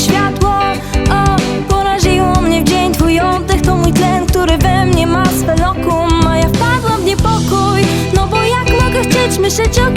światło. O, poraziło mnie w dzień twój oddech. To mój tlen, który we mnie ma swe lokum. A ja wpadłam w niepokój No bo jak mogę chcieć myśleć o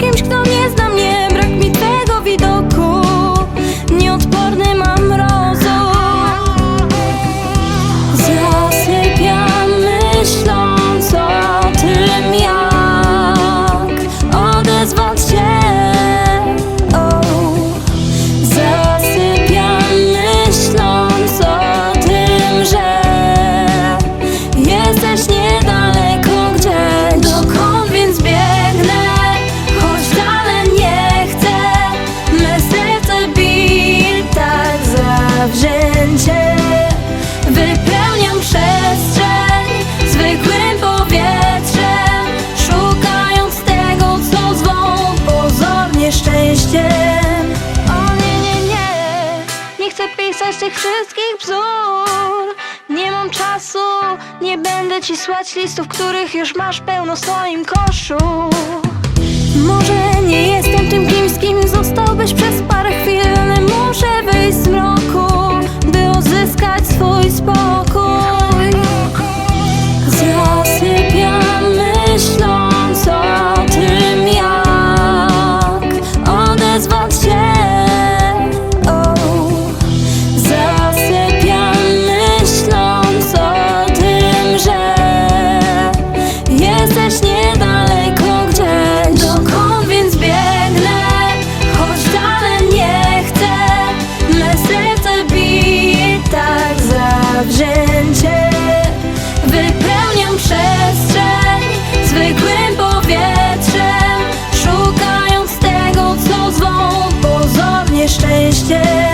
chcę pisać tych wszystkich bzdur Nie mam czasu, nie będę ci słać listów, których już masz pełno w swoim koszu. Może nie jest szczęście